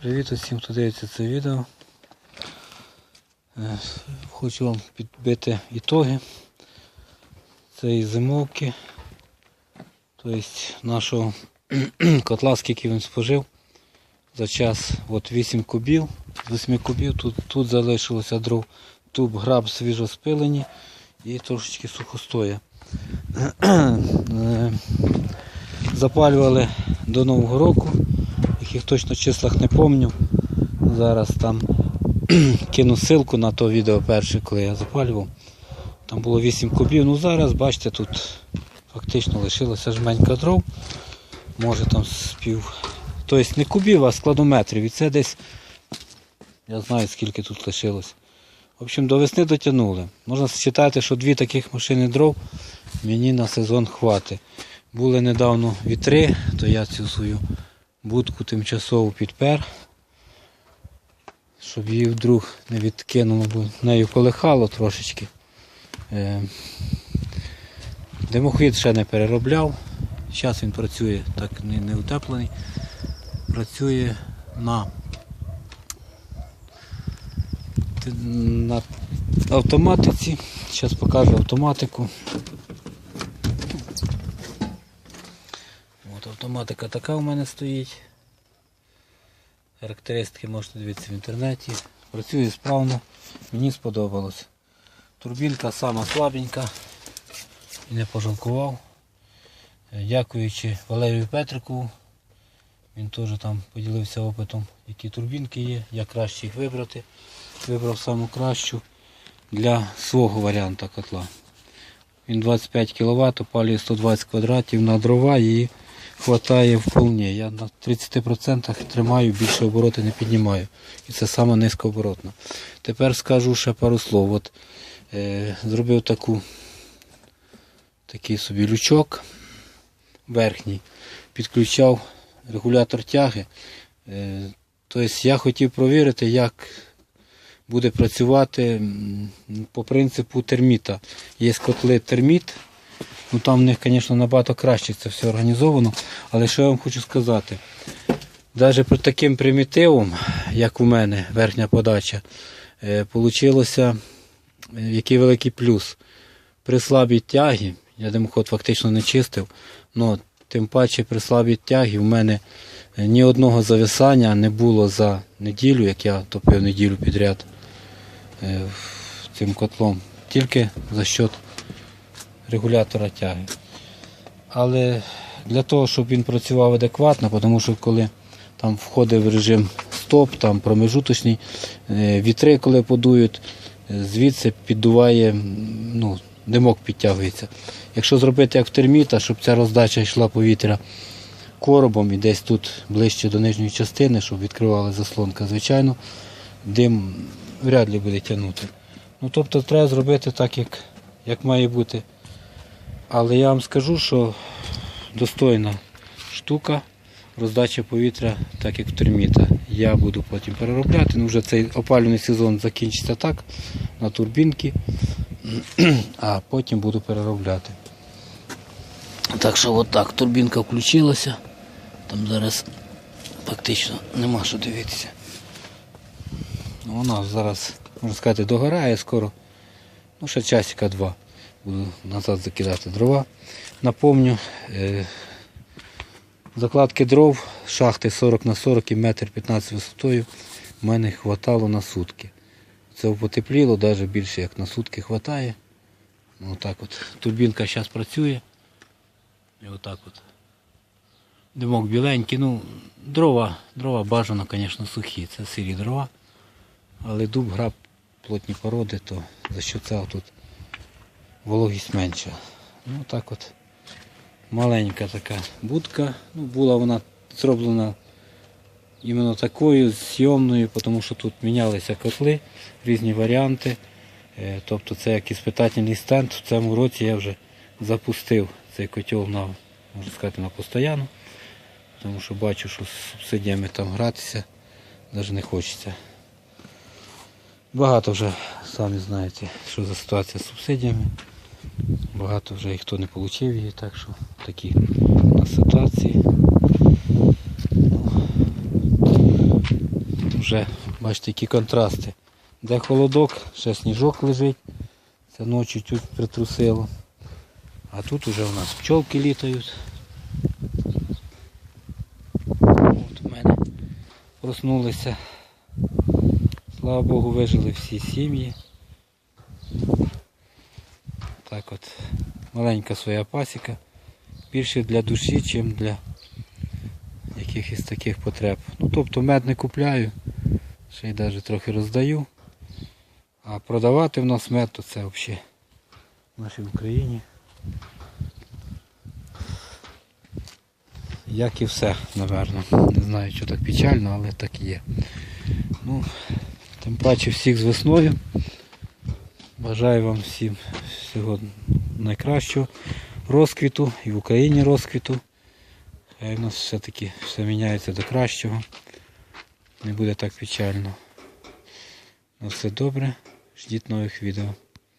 Привіт усім, хто дивиться це відео. Е, Хочу вам підбити ітоги цієї зимовки. Тобто нашого котла, скільки він спожив за час от 8 кубів. З 8 кубів тут, тут залишилося дров, туб граб свіжо спилені і трошечки сухостоя. Е, Запалювали до Нового року, яких точно числах не пам'ятаю. Зараз там кину ссылку на то відео перше, коли я запалював. Там було 8 кубів. Ну зараз, бачите, тут фактично лишилося жменька дров. Може там спів. Тобто не кубів, а складометрів. І це десь, я знаю скільки тут лишилось. В общем, до весни дотягнули. Можна вважати, що дві таких машини дров мені на сезон хватить. Були недавно вітри, то я цю свою будку тимчасово підпер, щоб її вдруг не відкинуло, бо нею колихало трошечки. Е, Димохід ще не переробляв. Зараз він працює так не, утеплений. Працює на, на автоматиці. Зараз покажу автоматику. От автоматика така у мене стоїть. Характеристики можете дивитися в інтернеті. Працює справно, мені сподобалось. Турбінка сама слабенька і не пожалкував. Дякуючи Валерію Петрикову. Він теж там поділився опитом, які турбінки є, як краще їх вибрати. Вибрав саму кращу для свого варіанта котла. Він 25 кВт, опалює 120 квадратів на дрова і хватає вполне. Я на 30% тримаю, більше обороти не піднімаю. І це саме низькооборотно. Тепер скажу ще пару слов. От, е, зробив таку, такий собі лючок верхній, підключав регулятор тяги. Е, тобто я хотів провірити, як буде працювати по принципу терміта. Є котли терміт, ну там в них, звісно, набагато краще це все організовано. Але що я вам хочу сказати? Навіть при таким примітивом, як у мене, верхня подача, вийшло який великий плюс. При слабій тягі, я димоход фактично не чистив, але тим паче при слабій тягі в мене е, ні одного зависання не було за неділю, як я топив неділю підряд е, цим котлом, тільки за счет регулятора тяги. Але для того, щоб він працював адекватно, тому що коли там в режим стоп, там промежуточний, е, вітри, коли подують, е, звідси піддуває, ну, димок підтягується. Якщо зробити як в терміта, щоб ця роздача йшла повітря коробом і десь тут ближче до нижньої частини, щоб відкривала заслонка, звичайно, дим вряд ли буде тягнути. Ну, тобто треба зробити так, як, як має бути. Але я вам скажу, що достойна штука роздача повітря, так як в терміта. Я буду потім переробляти. Ну, вже цей опалювальний сезон закінчиться так, на турбінки, а потім буду переробляти. Так що от так, турбінка включилася. Там зараз фактично нема що дивитися. Вона зараз, можна сказати, догорає скоро. Ну, ще часика два. Буду назад закидати дрова. Напомню, е, закладки дров, шахти 40 на 40 і метр 15 висотою в мене хватало на сутки. Це потепліло, навіть більше як на сутки хватає. Ну, отак от. Турбінка зараз працює. І отак от. Димок біленький, ну, дрова, дрова бажано, звісно, сухі, це сирі дрова. Але дуб граб плотні породи, то за що це тут вологість менша. Ну так от маленька така будка. Ну, була вона зроблена іменно такою зйомною, тому що тут мінялися котли, різні варіанти. Е, Тобто це як іспитательний стенд. В цьому році я вже запустив цей котел на, можна сказати, на постоянну, тому що бачу, що з субсидіями там гратися навіть не хочеться. Багато вже, самі знаєте, що за ситуація з субсидіями. Багато вже і хто не отримав її, так що такі у ситуації. Ну, вже, бачите, які контрасти. Де холодок, ще сніжок лежить. Це ночі тут притрусило. А тут уже у нас пчолки літають. От у мене проснулися. Слава Богу, вижили всі сім'ї. Так от, маленька своя пасіка. Більше для душі, ніж для якихось таких потреб. Ну тобто мед не купляю, ще й навіть трохи роздаю. А продавати в нас мед, то це взагалі в нашій Україні. Як і все, напевно. Не знаю, що так печально, але так і є. Ну, тим паче всіх з весною. Бажаю вам всім всього найкращого розквіту і в Україні розквіту. Хай в нас все-таки все міняється до кращого. Не буде так печально. На все добре. Ждіть нових відео.